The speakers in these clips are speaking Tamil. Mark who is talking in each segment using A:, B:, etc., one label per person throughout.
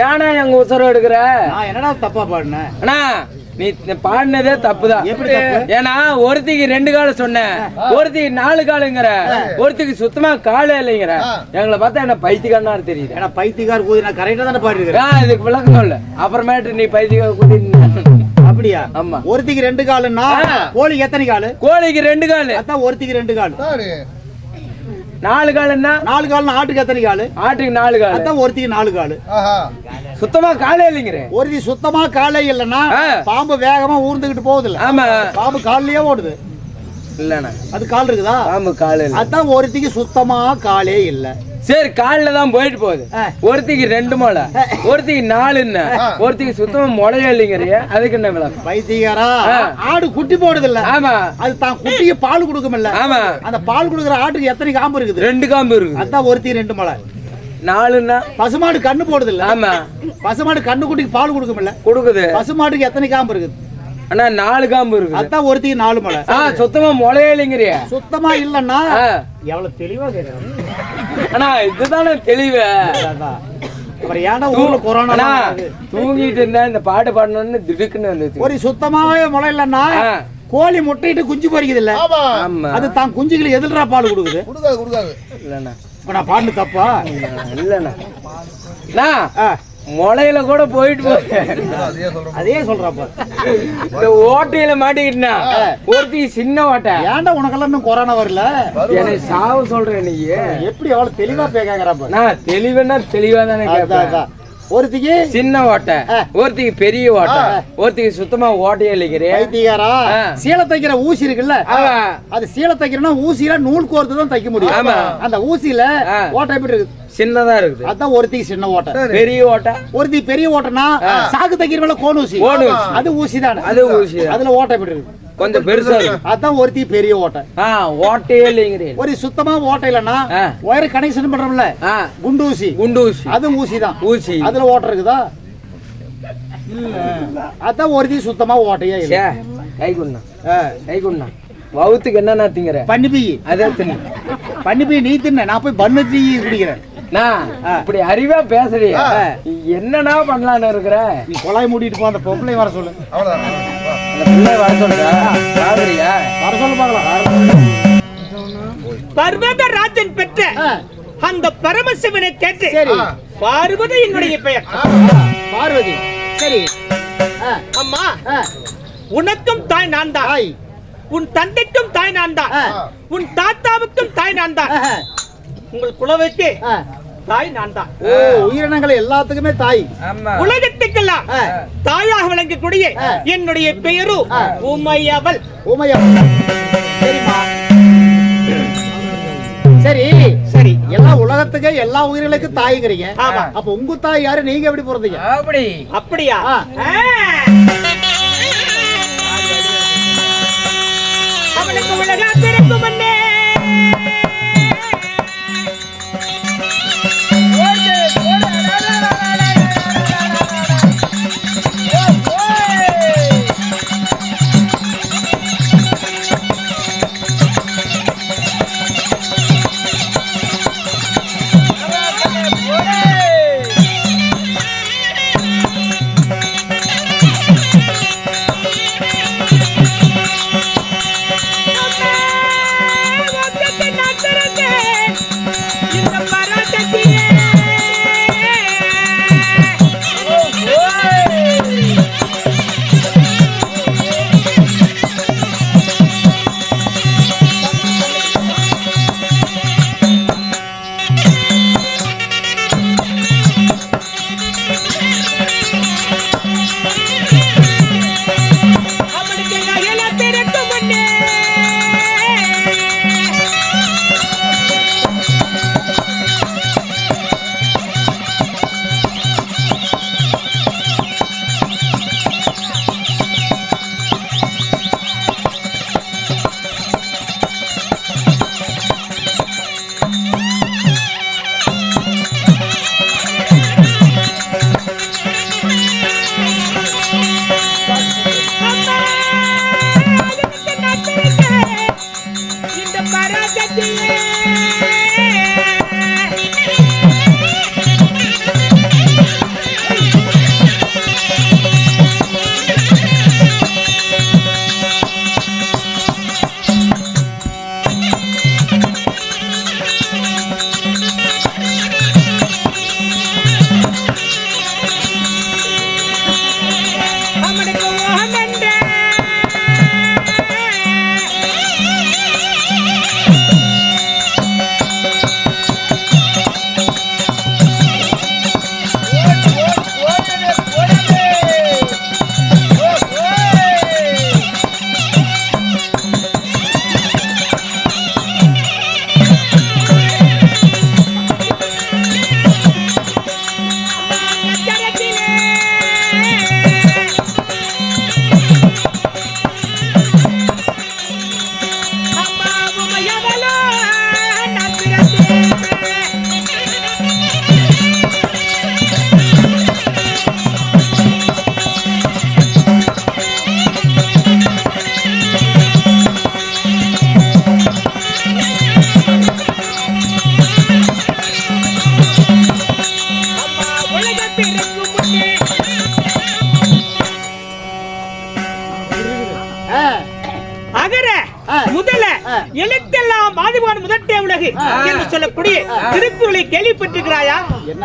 A: ஏன்னா எங்க உசரம் எடுக்கிற?
B: நான் என்னடா தப்பா பாடினேன்
A: அண்ணா நீ பாடினதே தப்புதான்
B: எப்படி தப்பு?
A: ஏன்னா ஒருத்திக்கு ரெண்டு காலம் சொன்னேன் ஒருத்திக்கு நாலு காலுங்கிற. ஒருத்திக்கு சுத்தமா காலே இல்லைங்கிற. எங்களை பார்த்தா என்ன பைத்தியக்காரனா தெரியுது.
B: ஏன்னா பைத்தியக்கார கூதி நான் கரெக்டா தானே பாடிருக்கிறேன்.
A: ஆ, இதுக்கு விளக்கம் இல்ல அப்புறமேட்டு நீ பைத்தியக்கார கூட்டி
B: அப்படியா?
A: ஆமா.
B: ஒருத்திக்கு ரெண்டு காலுன்னா
A: ஆ.
B: கோழி எத்தனை காலு?
A: கோழிக்கு ரெண்டு காலு.
B: அதான் ஒருத்திக்கு ரெண்டு கால்.
A: நாலு காலுன்னா
B: நாலு கால்னா ஆட்டுக்கு எத்தனை காலு?
A: ஆட்டுக்கு நாலு காலு.
B: அதான் ஒருத்திக்கு நாலு காலு.
A: சுத்தமா காலே இல்லைங்கிற.
B: ஒருத்தி சுத்தமா காலே இல்லைன்னா. பாம்பு வேகமா ஊர்ந்துகிட்டு போகுது இல்ல
A: ஆமா.
B: பாம்பு கால்லயே ஓடுது.
A: இல்லண்ணா.
B: அது கால் இருக்குதா?
A: பாம்பு காலு இல்ல.
B: அதான் ஒருத்திக்கு சுத்தமா காலே இல்ல.
A: சரி காலில் தான் போயிட்டு போகுது. ஒருத்திக்கு ரெண்டு முளை ஒருத்திக்கு நாலுன்னு ஒருத்திக்கு சுத்தமா முளையே இல்லைங்கிறிய அதுக்கு என்ன விளக்கம்?
B: பைத்தியக்காரா
A: ஆ.
B: ஆடு குட்டி போடுது இல்ல.
A: ஆமா.
B: அது தான் குட்டிக்கு பால் கொடுக்குமில்ல
A: ஆமா.
B: அந்த பால் கொடுக்குற ஆட்டுக்கு எத்தனை காம்பு இருக்குது?
A: ரெண்டு காம்பு இருக்கு
B: அதான் ஒருத்தி ரெண்டு மலை
A: நாலுன்னா?
B: பசுமாடு கண்ணு போடுது இல்ல.
A: ஆமா.
B: பசுமாடு கண்ணு குட்டிக்கு பால் கொடுக்குமில்ல
A: கொடுக்குது.
B: பசுமாட்டுக்கு எத்தனை காம்பு இருக்குது?
A: ஆனா நாலு காம்பு இருக்கு
B: அதான் ஒருத்திக்கு நாலு மலை
A: ஆ சுத்தமா முளையே இல்லைங்கிறிய
B: சுத்தமா இல்லன்னா. எவ்வளவு தெளிவா கேக்குறேன்
A: அண்ணா இதுதானே தெளிவு.
B: அப்புறம் ஏன்டா ஊர்ல கொரோனா?
A: தூங்கிட்டு இருந்தேன் இந்த பாட்டு பாடணும்னு திடுக்குன்னு வந்துச்சு.
B: ஒரு சுத்தமாவே முளை இல்லன்னா. கோழி முட்டையிட்டு குஞ்சு பொறிக்குது இல்ல
A: ஆமா.
B: அது தான் குஞ்சுகளுக்கு எதிர்ரா பால் கொடுக்குது.
A: இல்லண்ணா.
B: இப்ப நான் பாட்டு தப்பா?
A: இல்லண்ணா. முளையில கூட போயிட்டு போய்
B: அதே சொல்றப்ப.
A: இந்த ஓட்டையில மாட்டிக்கிட்டா ஒருத்தி சின்ன ஓட்டை.
B: ஏன்டா உனக்கெல்லாம் இன்னும் கொரோனா வரல?
A: என்னை சாவு சொல்றேன் நீ
B: எப்படி எவ்வளவு தெளிவா பேக்காங்கிறப்ப
A: நான் தெளிவுன்னா தெளிவா தானே கேட்பேன்.
B: ஒருத்திக்கு
A: சின்ன ஓட்டை. ஒருத்திக்கு பெரிய ஓட்டை ஒருத்திக்கு சுத்தமா ஓட்டையே இல்லைக்கிறே
B: வைத்தியகாரா
A: ஆ.
B: சீலை தைக்கிற ஊசி இருக்குல்ல? அது சீலை தைக்கிறனா ஊசியில நூல் கோர்த்து தான் தைக்க முடியும். அந்த ஊசியில. ஓட்டை எப்படி இருக்குது?
A: சின்னதா இருக்குது.
B: அதான் ஒருத்திக்கு சின்ன ஓட்டை.
A: பெரிய ஓட்டை.
B: ஒருத்தி பெரிய ஓட்டைனா சாக்கு கோன் ஊசி.
A: கோன் ஊசி.
B: அது ஊசி தானே
A: அது ஊசி.
B: அதுல ஓட்டை எப்படி இருக்கு
A: கொஞ்சம் பெருசா
B: அதான் ஒருத்தி பெரிய ஓட்டை.
A: ஆ ஓட்டையே இல்லைங்கிறேன்
B: ஒரு சுத்தமா ஓட்டை இல்லைன்னா. ஒயர் கனெக்ஷன் பண்றோம்ல
A: ஆ.
B: குண்டு ஊசி
A: குண்டு ஊசி
B: அதுவும் ஊசி தான்.
A: ஊசி.
B: அதுல ஓட்டை இருக்குதா? அதான் ஒருத்தி சுத்தமா ஓட்டையே இல்ல.
A: கை குண்ணா. கை குண்ணா வவுத்துக்கு என்னண்ணா திங்கிற?
B: பன்னி
A: அதே தின்னு.
B: பன்னி பீய் நீ தின்ன. நான் போய் பண்ணு தீ குடிக்கிறேன்.
A: நான். இப்படி அறிவா பேசுறியா. என்னண்ணா பண்ணலான்னு இருக்கிற?
B: நீ குழாய் மூடிட்டு போ அந்த பொம்பளை வர சொல்லு.
A: அந்த பிள்ளை வர சொல்ற பாக்குறியா
B: வர சொல்லு பார்க்கலாம்.
C: பர்வதராஜன் பெற்ற அந்த பரமசிவனை கேட்டு
B: சரி.
C: பார்வதி என்னுடைய பெயர்.
B: பார்வதி. சரி.
C: அம்மா உனக்கும் தாய் நான் தான்.
B: தாய்.
C: உன் தந்தைக்கும் தாய் நான் தான். உன் தாத்தாவுக்கும் தாய் நான் தான். உங்கள் குலவுக்கு. தாய் நான் தான்.
B: ஓ உயிரினங்கள் எல்லாத்துக்குமே தாய்.
A: ஆமா.
C: உலகத்துக்கெல்லாம்
B: ஆ,
C: தாயாக விளங்கக்கூடிய. என்னுடைய பெயரு. உமையவள்.
B: உமையா சரிம்மா சரி.
C: சரி.
B: எல்லா உலகத்துக்கு எல்லா உயிர்களுக்கும் தாய்ங்கிறீங்க.
C: ஆமா.
B: அப்ப உங்க தாய் யாரு? நீங்க எப்படி பிறந்தீங்க?
A: அப்படி.
C: அப்படியா?
B: ஆ.
C: ஆ. அவனுக்கு உலக பிறப்பு மன்னே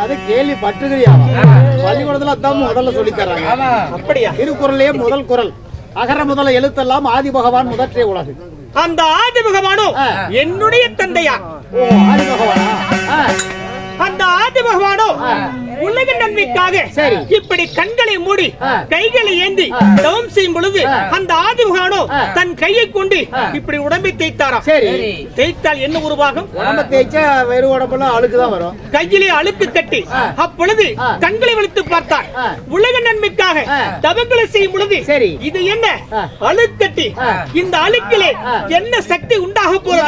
B: என்னது கேள்வி பட்டுக்கிறியா பள்ளிக்கூடத்துல அதான் முதல்ல சொல்லி தர்றாங்க
C: அப்படியா?
B: திருக்குறளையே முதல் குறள். அகர முதல எழுத்தெல்லாம் ஆதி பகவான் முதற்றே உலகு.
C: அந்த ஆதி பகவானோ
B: ஆ.
C: என்னுடைய தந்தையா?
B: ஓ ஆதி பகவானா?
C: அந்த ஆதி பகவானோ உலக நன்மைக்காக. இப்படி கண்களை மூடி. கைகளை ஏந்தி. தவம் செய்யும் பொழுது. அந்த ஆதி பகவானோ
B: ஆ.
C: தன் கையை கொண்டு. இப்படி உடம்பை தேய்த்தாராம்
B: சரி
C: தேய்த்தால் என்ன உருவாகும்
B: உடம்ப தேய்ச்சா வெறும் உடம்பெல்லாம் அழுக்கு தான் வரும்
C: கையிலே அழுக்கு கட்டி
B: ஆ.
C: அப்பொழுது. கண்களை வலித்து பார்த்தார். உலக நன்மைக்காக. தவங்களை செய்யும் பொழுது
B: சரி.
C: இது என்ன. அழுக்கட்டி. இந்த அழுக்கிலே. என்ன சக்தி உண்டாக
B: போகுது.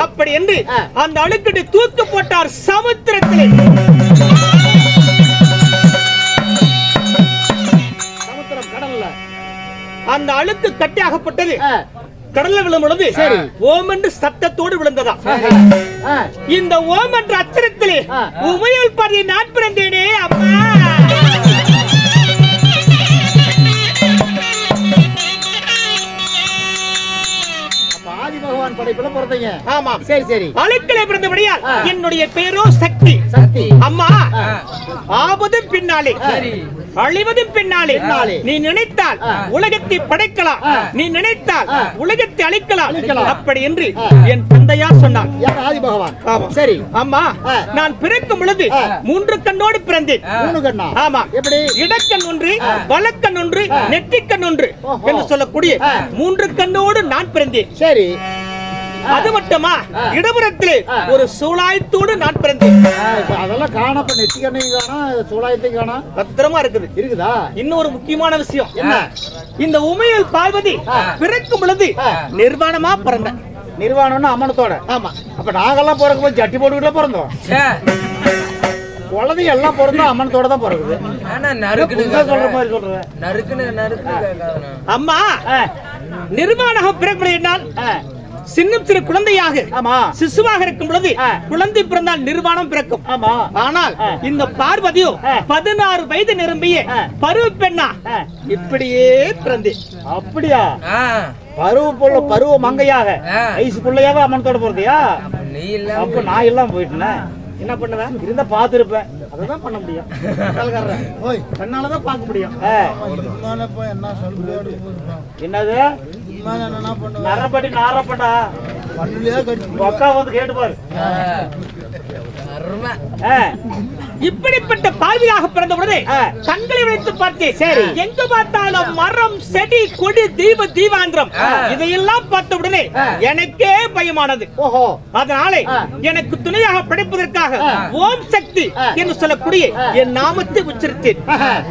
C: அப்படி என்று. அந்த அழுக்கட்டி தூக்கு போட்டார் சமுத்திரத்திலே அந்த அழுக்கு கட்டியாகப்பட்டது
B: ஆ,
C: கடல்ல விழும் பொழுது. ஓம் என்று சத்தத்தோடு விழுந்ததா? இந்த ஓம் என்ற அச்சரத்திலே. உமையல் பாதி நான் பிறந்தேனே அம்மா.
B: பகவான் படைப்புல பிறந்தீங்க
C: ஆமாம்
B: சரி சரி
C: அழுக்கிலே பிறந்தபடியால். என்னுடைய பேரோ சக்தி
B: சக்தி
C: அம்மா
B: ஆ.
C: ஆவதும் பின்னாலே அழிவதும் பின்னாலே. நீ நினைத்தால். உலகத்தை படைக்கலாம். நீ நினைத்தால். உலகத்தை அழிக்கலாம். அப்படி என்று. என் தந்தையார் சொன்னான்
B: ஆதி பகவான்
C: ஆமா.
B: சரி
C: அம்மா. நான் பிறக்கும் பொழுது. மூன்று கண்ணோடு பிறந்தேன்
B: மூணு கண்ணா
C: ஆமா
B: எப்படி
C: இடக்கண் ஒன்று வலக்கண் ஒன்று. நெற்றிக்கண் ஒன்று. என்று சொல்லக்கூடிய. மூன்று கண்ணோடு நான் பிறந்தேன்
B: சரி.
C: அது மட்டுமா. இடபுறத்திலே. ஒரு சூழாயத்தோடு நான் பிறந்தேன்.
B: அதெல்லாம் காண இப்ப நெத்தி கண்ணையும் காணா சூழாயத்தையும் காணா?
C: பத்திரமா இருக்குது.
B: இருக்குதா?
C: இன்னொரு முக்கியமான விஷயம்.
B: என்ன?
C: இந்த உமையல் பார்வதி. பிறக்கும் பொழுது. நிர்வாணமா பிறந்த
B: நிர்வாணம்னா அம்மனத்தோட?
C: ஆமா.
B: அப்ப நாங்கெல்லாம் பிறக்கும் போது ஜட்டி போட்டுக்கிட்ட பிறந்தோம்.
A: சே
B: குழந்தைங்க எல்லாம் பிறந்தோம் அம்மனத்தோட தான் பிறகுது சொல்ற. மாதிரி சொல்றேன்
A: நறுக்குன்னு நறுக்குன்னு கேட்காதண்ணா.
C: அம்மா நிர்வாணம் என்றால்
B: ஆ,
C: சின்னம் சிறு குழந்தையாக
B: ஆமா.
C: சிசுவாக இருக்கும் பொழுது. குழந்தை பிறந்தால் நிர்வாணம் பிறக்கும்.
B: ஆமா.
C: ஆனால். இந்த பார்வதியோ. பதினாறு வயது நிரம்பிய. பருவ பெண்ணா? இப்படியே பிறந்தேன்
B: அப்படியா? பருவ புள்ள பருவ மங்கையாக.
A: ஆ.
B: வயசு பிள்ளையாவே அம்மனத்தோட பிறந்தியா
A: நீ இல்ல
B: அப்ப நான் எல்லாம் போயிட்டேனே.
C: என்ன பண்ணுவேன்
B: இருந்தா பாத்துருப்பேன் அததான் பண்ண முடியும். கண்ணாலதான் பார்க்க முடியும். என்னது? நரப்படி நாரப்படா அக்கா வந்து கேட்டு பாரு
A: அருமை
B: ஆ,
C: இப்படிப்பட்ட பாவியாக பிறந்த உடனே
B: ஆ.
C: கண்களை வைத்து பார்த்தேன்
B: சரி.
C: எங்க பார்த்தாலும் மரம் செடி கொடி தீப தீபாந்திரம்
A: ஆ.
C: இதையெல்லாம் பார்த்த உடனே. எனக்கே பயமானது
B: ஓஹோ
C: அதனாலே. எனக்கு துணையாக படைப்பதற்காக. ஓம் சக்தி. என்று சொல்லக்கூடிய. என் நாமத்தை உச்சரித்தேன்.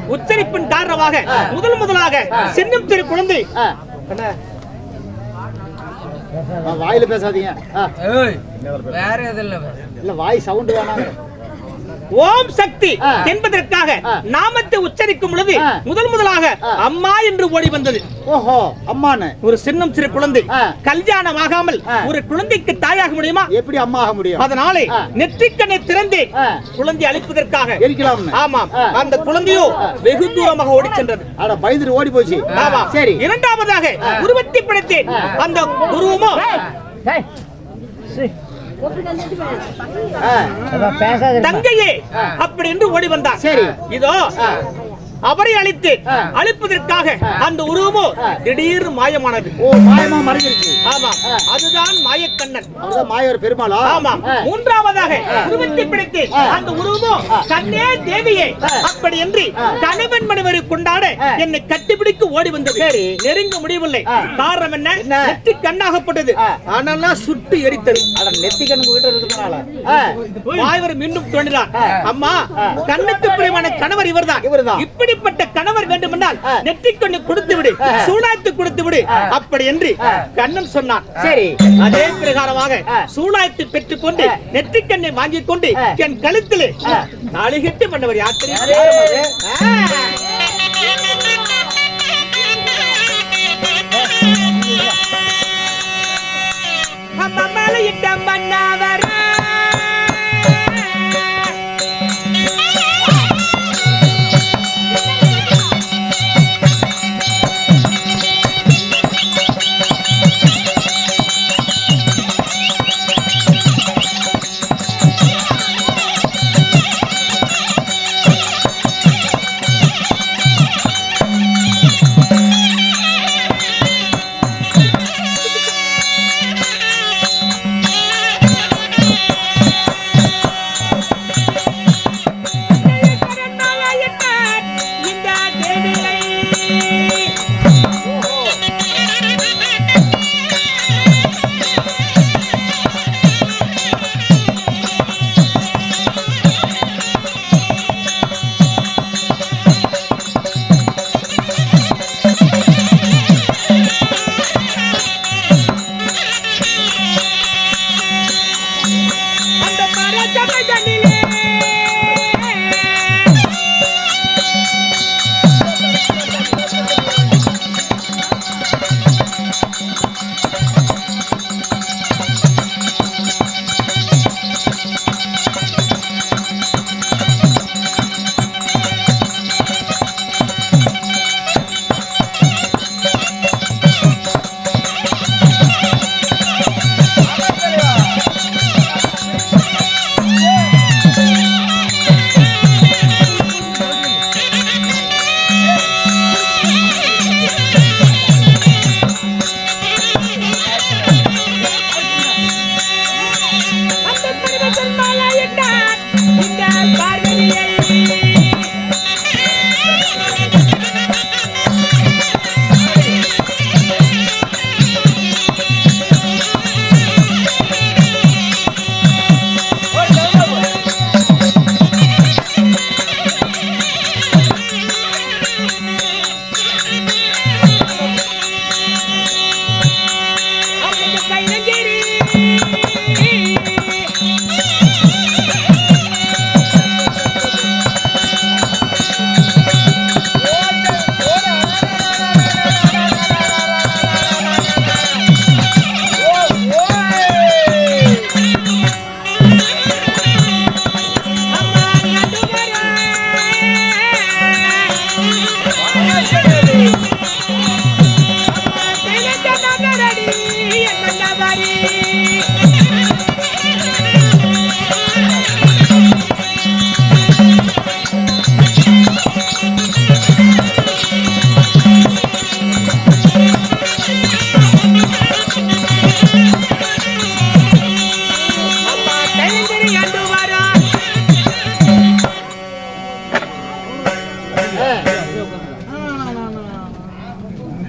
C: உச்சரிப்பின் காரணமாக. முதல் முதலாக. சின்னம் திரு குழந்தை
B: வாயில பேசாதீங்க.
A: வேற எதுவும் இல்ல
B: இல்ல வாய் சவுண்ட் வேணாங்க
C: ஓம் சக்தி. என்பதற்காக. நாமத்தை உச்சரிக்கும் பொழுது. முதல் முதலாக. அம்மா என்று ஓடி வந்தது
B: ஓஹோ அம்மானு
C: ஒரு சின்னம் சிறு குழந்தை. கல்யாணம் ஆகாமல். ஒரு குழந்தைக்கு தாயாக முடியுமா
B: எப்படி அம்மா ஆக முடியும்
C: அதனாலே. நெற்றிக்கண்ணை திறந்தேன்
B: ஆ.
C: குழந்தை அழிப்பதற்காக
B: எரிக்கலாம்னு
C: ஆமாம்
B: ஆ.
C: அந்த குழந்தையோ வெகு தூரமாக ஓடி சென்றது
B: அட பயந்துட்டு ஓடி போச்சு
C: ஆமா
B: சரி
C: இரண்டாவதாக உருவத்தை படைத்தேன். அந்த உருவமோ
B: ஆ,
C: தங்கையே அப்படி என்று ஓடி வந்தார்
B: சரி.
C: இதோ. அவரை அழித்து
B: ஆ.
C: அழிப்பதற்காக அந்த உருவமோ. திடீர் மாயமானது
B: ஓ மாயமா மறைஞ்சிருச்சு
C: ஆமா. அதுதான் மாயக்கண்ணன்
B: அவர்தான் மாயவர் பெருமாளா
C: ஆமாம்
B: ஆ.
C: மூன்றாவதாக உருவத்தை பிடித்து. அந்த உருவமோ. கண்ணே தேவியே. அப்படி என்று. கணவன் மனைவரை கொண்டாட. என்னை கட்டிப்பிடிக்க ஓடி வந்தது
B: சரி.
C: நெருங்க முடியவில்லை. காரணம் என்ன? நெற்றி கண்ணாகப்பட்டது
B: ஆ.
C: ஆனால் சுட்டு எரித்தது
B: அட நெத்தி கண்ணு கிட்ட இருக்கிறதுனால ஆ,
C: வாய்வர் மீண்டும் தோன்றினார். அம்மா. கண்ணுக்கு பிரியமான கணவர் இவர்தான்
B: இவர்தான்.
C: இப்படிப்பட்ட கணவர் வேண்டுமென்றால்
B: ஆ.
C: நெற்றிக் கண்ணு கொடுத்து விடு
B: ஆ.
C: சூடாய்த்து கொடுத்து விடு. அப்படி என்று. கண்ணன் சொன்னான்
B: சரி
C: அதே பிரகாரமாக
B: ஆ.
C: சூழாய்த்து பெற்றுக் கொண்டு
B: ஆ.
C: நெற்றிக் கண்ணை வாங்கிக் கொண்டு. என் கழுத்திலே
B: ஆ.
C: தாலி கட்டி பண்ணவர் யார் தெரியுமா?
B: யாரு?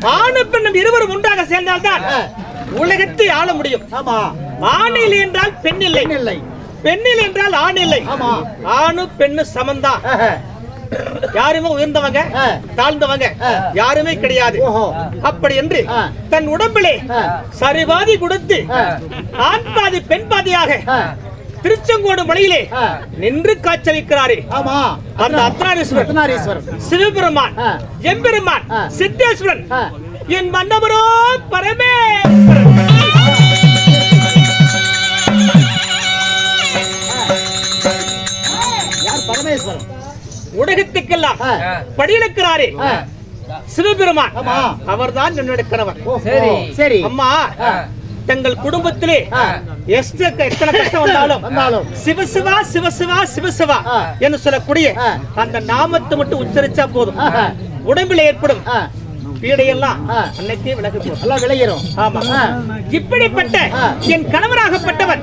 C: ஆ. அம்மா மலையிட்ட மன்னவர் ஆணு பெண்ணும் இருவரும் ஒன்றாக சேர்ந்தால்தான் உலகத்தை ஆள முடியும் ஆண் இல்லை என்றால் பெண் இல்லை
B: பெண் இல்லை
C: பெண் இல்லை என்றால் ஆண் இல்லை
B: ஆமா
C: ஆணு பெண்ணு சமந்தான்
B: ஆஹா.
C: யாருமே உயர்ந்தவங்க. தாழ்ந்தவங்க. யாருமே கிடையாது அப்படி என்று. தன் உடம்பிலே. சரிபாதி கொடுத்து. ஆண் பாதி பெண் பாதியாக. திருச்செங்கோடு மலையிலே. நின்று காட்சளிக்கிறாரே
B: ஆமா
C: அந்த அர்த்தநாரீஸ்வரர் சிவபெருமான். எம்பெருமான். சித்தேஸ்வரன். என் மன்னவரோ பரமேஸ்வரன்
B: யார் பரமேஸ்வரன்
C: உலகத்துக்கெல்லாம்
B: ஆ.
C: சிவபெருமான்
B: ஆமா.
C: அவர்தான் என்னுடைய கணவர்.
A: சரி.
B: சரி
C: அம்மா. தங்கள் குடும்பத்திலே எத்தனை கஷ்டம் வந்தாலும். சிவசிவா சிவசிவா சிவசிவா. என்று சொல்லக்கூடிய. அந்த நாமத்தை மட்டும் உச்சரிச்சா போதும். உடம்பில் ஏற்படும்
B: ஆ.
C: பீடையெல்லாம்
B: ஆ.
C: அன்னைக்கே விலகி போகும்
B: எல்லாம் விளையிரும்
C: ஆமா. இப்படிப்பட்ட. என் கணவராகப்பட்டவன்.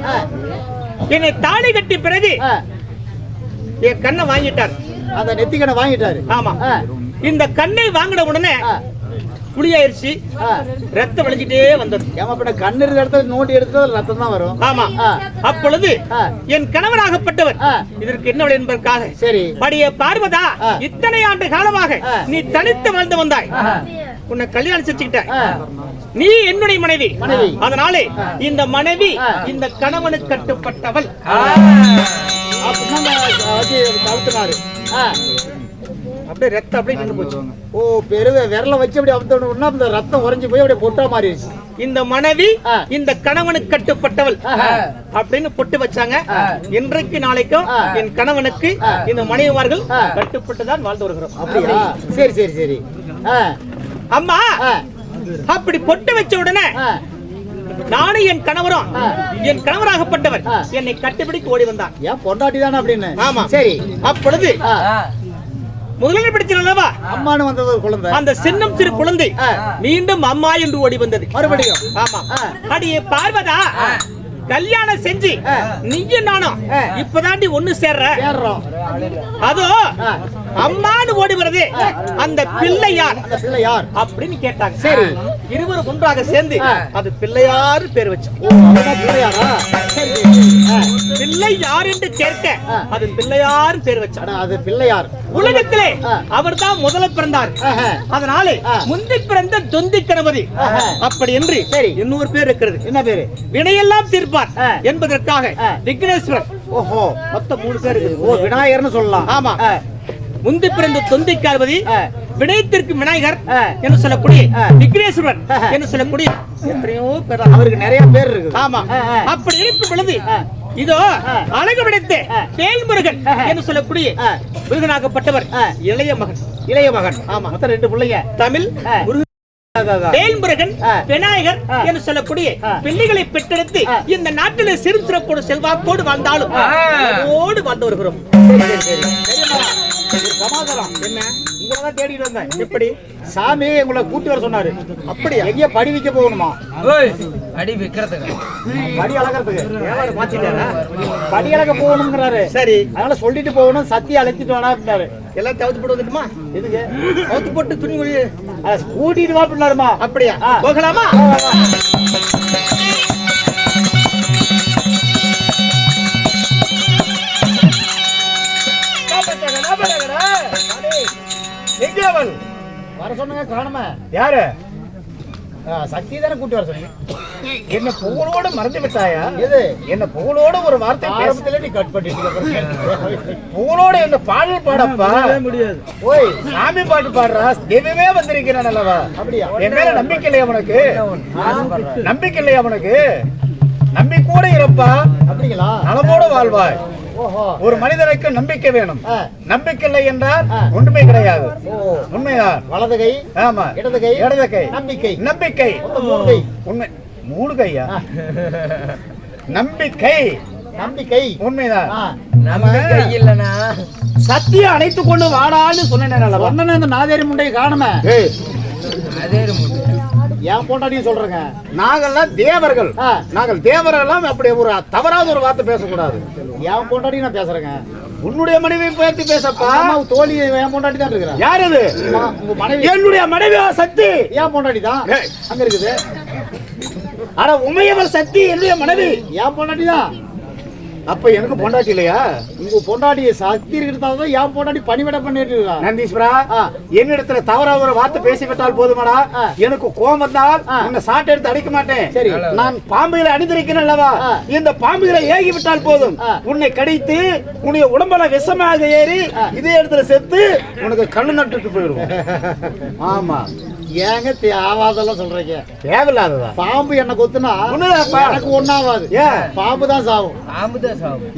C: என்னை தாலி கட்டி பிறகு. என் கண்ணை வாங்கிட்டார்
B: அந்த நெத்திக்கனை வாங்கிட்டாரு
C: ஆமா. இந்த கண்ணை வாங்கின உடனே
B: ஆ.
C: ரத்தம் வலிஞ்சிட்டே வந்தது
B: ஏமா பின்ன கண்ணு இருக்கிற இடத்துல நோண்டி எடுத்தது ரத்தம் தான் வரும்
C: ஆமா. அப்பொழுது. என் கணவராகப்பட்டவர்
B: ஆ.
C: இதற்கு என்ன என்பதற்காக
B: சரி
C: படிய பார்வதா. இத்தனை ஆண்டு காலமாக. நீ தனித்து வாழ்ந்து வந்தாய். உன்னை கல்யாணம் செஞ்சுக்கிட்ட
B: ஆ.
C: நீ என்னுடைய மனைவி
B: மனைவி.
C: அதனாலே. இந்த மனைவி. இந்த கணவனுக்கு கட்டுப்பட்டவள்
B: அப்படின்னா
C: அப்படியே ரத்தம் அப்படியே நின்று போச்சு
B: ஓ பெருவ விரல வச்சு அப்படி அவுத்தோம்னா அந்த ரத்தம் உறைஞ்சு போய் அப்படியே பொட்டா மாறிடுச்சு
C: இந்த மனைவி. இந்த கணவனுக்கு கட்டுப்பட்டவள். அப்படின்னு பொட்டு வச்சாங்க. இன்றைக்கு நாளைக்கும். என் கணவனுக்கு. இந்த மனைவிமார்கள். கட்டுப்பட்டுதான் வாழ்ந்து வருகிறோம்
B: அப்படியா சரி சரி சரி.
C: அம்மா. அப்படி பொட்டு வச்ச உடனே. நானும் என் கணவரும். என் கணவராகப்பட்டவர். என்னை கட்டுப்பிடிக்கு ஓடி வந்தான்
B: ஏன் பொண்டாட்டி தானே அப்படின்னு
C: ஆமா
B: சரி
C: அப்பொழுது. முதலில் பிடிச்சல் அல்லவா
B: அம்மானு வந்தது ஒரு குழந்தை.
C: அந்த சின்னம் சிறு குழந்தை. மீண்டும் அம்மா என்று ஓடி வந்தது.
B: மறுபடியும்.
C: ஆமா. அடியே பார்வதா கல்யாணம் செஞ்சு. நீயும் நானும். இப்பதாண்டி ஒண்ணு சேர்ற.
B: சேர்றோம்.
C: அதோ அம்மான்னு ஓடி வருது அந்த பிள்ளையார்
B: அந்த பிள்ளை யார்
C: அப்படின்னு கேட்டாங்க
B: சரி.
C: இருவரும் ஒன்றாக சேர்ந்து. அது பிள்ளையார் பேர் வச்சு
B: பிள்ளையாரா சரி சரி, சரி ஆ.
C: பிள்ளை யார் என்று கேட்க. அது பிள்ளையார் பேர் வச்சார்
B: அது பிள்ளையார்
C: உலகத்திலே
B: ஆ.
C: அவர்தான் முதல்ல பிறந்தார். அதனாலே. முந்தி பிறந்த தொந்தி கணபதி. அப்படி என்று
B: சரி.
C: இன்னொரு பேர் இருக்கிறது
B: என்ன பேரு
C: வினையெல்லாம் தீர்ப்பார். என்பதற்காக. விக்னேஸ்வரர்
B: ஓஹோ
C: மொத்தம் மூணு பேர் இருக்குது
B: ஓ விநாயகர்னு சொல்லலாம்
C: ஆமா.
B: ஆ.
C: முந்தி பிறந்த தொந்தி கணபதி
B: ஆ.
C: வினயத்திற்கு விநாயகர். என்று சொல்லக்கூடிய. விக்னேஸ்வரன். என்று சொல்லக்கூடிய எத்தனையோ பேர்
B: அவருக்கு நிறைய பேர் இருக்குது
C: ஆமா. அப்படி இருக்கும் பொழுது. இதோ. அழகு விடைத்த
B: ஆஹா.
C: என்று சொல்லக்கூடிய
B: ஆ.
C: இளைய மகன்
B: இளைய மகன்
C: ஆமா.
B: மொத்தம் ரெண்டு பிள்ளைங்க
C: தமிழ். வேல்முருகன். விநாயகர். என்று சொல்லக்கூடிய. பிள்ளைகளை பெற்றெடுத்து. இந்த நாட்டில சிறு சிறப்போடு செல்வாக்கோடு வாழ்ந்தாலும். ஓடு வாழ்ந்து வருகிறோம்
B: சமாதானம்
C: என்ன
B: உங்களை தான் தேடிட்டு வந்தேன்
C: எப்படி
B: சாமி உங்களை கூட்டி வர சொன்னாரு
C: அப்படியா
B: எங்கேயோ படி வைக்க போகணுமா
A: ஓய் அடி விக்கிறதுக்கு.
B: படி அளக்கிறதுக்கு
C: மாத்திட்டாரா
B: படி அளக்க போகணுங்கிறாரு
C: சரி.
B: அதனால சொல்லிட்டு போகணும் சத்திய அழைச்சிட்டு வேணா அப்படின்னாரு.
C: எல்லாம் தவிர்த்து போட்டு வந்துட்டுமா?
B: எதுக்கு?
C: அவுத்து போட்டு துணி
B: கூட்டிட்டு வா அப்படின்னாருமா.
C: அப்படியா. போகலாமா?
B: வா, வா, வா.
D: எங்க அவள்
B: வர சொன்னங்க காணும.
D: யாரு?
B: சக்தி தானே கூட்டி வர சொன்னீங்க.
D: என்ன புகழோடு மறந்து விட்டாயா?
B: எது?
D: என்ன புகழோடு ஒரு வார்த்தை
B: ஆரம்பத்துல நீ கட் பண்ணிட்டு
D: புகழோடு என்ன பாடல் பாடப்பா?
C: முடியாது.
B: ஓய்
D: சாமி பாட்டு பாடுறா. தெய்வமே வந்திருக்கிறான் அல்லவா?
B: அப்படியா?
D: என் மேல நம்பிக்கை இல்லையா உனக்கு? நம்பிக்கை இல்லையா உனக்கு? நம்பிக்கூட இருப்பா.
B: அப்படிங்களா?
D: நலமோடு வாழ்வாய். ஒரு மனிதனுக்கு நம்பிக்கை வேணும். நம்பிக்கை இல்லை என்றால். ஒன்றுமே கிடையாது.
B: ஓ.
D: உண்மைதான்.
B: வலது கை
D: ஆமா.
B: இடது கை
D: இடது கை.
B: நம்பிக்கை.
D: நம்பிக்கை. உண்மை. மூணு கையா. நம்பிக்கை.
B: நம்பிக்கை.
D: உண்மைதான்.
A: நம்பிக்கை இல்லனா
D: சத்தியம் அழைத்து கொண்டு வாடான்னு சொன்னேன்
B: இந்த நாதேரி முண்டையை காணுமே.
D: ஏய்,
A: அதே
B: ஏன் போட்டாடியும் சொல்றேங்க.
D: நாங்கெல்லாம் தேவர்கள். நாங்கள் தேவரெல்லாம் அப்படி ஒரு தவறாத ஒரு வார்த்தை பேசக்கூடாது.
B: ஏன் போட்டாடியும் நான் பேசுறேங்க.
D: உன்னுடைய மனைவியை பேர்த்து பேசப்பா.
B: தோழி என் பொண்டாட்டி தான் இருக்கிறா
D: யார் அது?
B: உங்க மனைவி.
D: என்னுடைய மனைவி சக்தி.
B: ஏன் பொண்டாட்டி தான். அங்க இருக்குது.
D: ஆனா உமையவர் சக்தி என்னுடைய மனைவி.
B: ஏன் பொண்டாட்டி தான்.
D: அப்ப எனக்கு பொண்டாட்டி இல்லையா
B: உங்க பொண்டாட்டி சக்தி இருக்கிறதால தான் என் பொண்டாட்டி பணிவிட பண்ணிட்டு இருக்கா
D: நந்தீஸ்வரா. என்னிடத்துல தவறா ஒரு வார்த்தை பேசிவிட்டால் போதுமாடா. எனக்கு கோபம்
B: ஆ.
D: உன்னை சாட்டை எடுத்து அடிக்க மாட்டேன்
B: சரி.
D: நான் பாம்புகளை அணிந்திருக்கிறேன் அல்லவா. இந்த பாம்புகளை ஏகி விட்டால் போதும். உன்னை கடித்து உன்னுடைய உடம்புல விஷமாக ஏறி இதே இடத்துல செத்து உனக்கு கண்ணு நட்டுட்டு போயிடும் ஆமா
B: ஏங்க தேவாதெல்லாம் சொல்றீங்க?
D: தேவையில்லாததா?
B: பாம்பு என்ன கொத்துனா. எனக்கு ஒண்ணாவாது.
D: ஏன்
B: பாம்பு தான் சாவும்.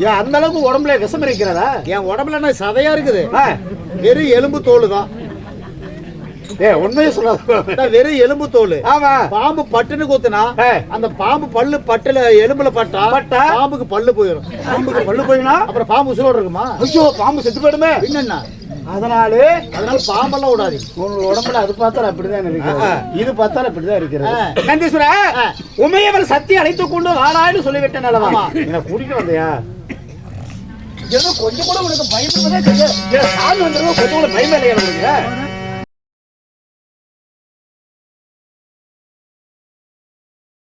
D: ஏன் அந்த அளவுக்கு உடம்புல விஷம் இருக்கிறதா
B: என் உடம்புல என்ன சதையா இருக்குது. வெறும் எலும்பு தோல் தான்
D: ஏ உண்மையை சொல்லாத.
B: வெறும் எலும்பு தோல்.
D: ஆமா.
B: பாம்பு பட்டுன்னு கொத்துனா. அந்த பாம்பு பல்லு பட்டுல எலும்புல பட்டா
D: பட்டா?
B: பாம்புக்கு பல்லு போயிடும்
D: பாம்புக்கு பல்லு போயினா
B: அப்புறம் பாம்பு உசுரோட இருக்குமா?
D: ஐயோ பாம்பு செத்து போயிடுமே.
B: என்னன்னா
D: அதனால
B: அதனால பாம்பெல்லாம் விடாது
D: உங்க உடம்புல அது பார்த்தாலும் அப்படிதான் இருக்கிறது
B: ஆ.
D: இது பார்த்தாலும் அப்படிதான் இருக்கிறது. நந்தீஸ்வரா. உமையவர் சக்தி அழைத்து கொண்டு வாடான்னு சொல்லிவிட்டேன் அல்லவா
B: ஆமா.
D: என்ன கூட்டிட்டு வந்தியா ஏதோ கொஞ்சம் கூட உனக்கு பயப்படுறதே தெரியாது சாமி வந்துருவோம் கொஞ்சம் கூட பயமே இல்லையா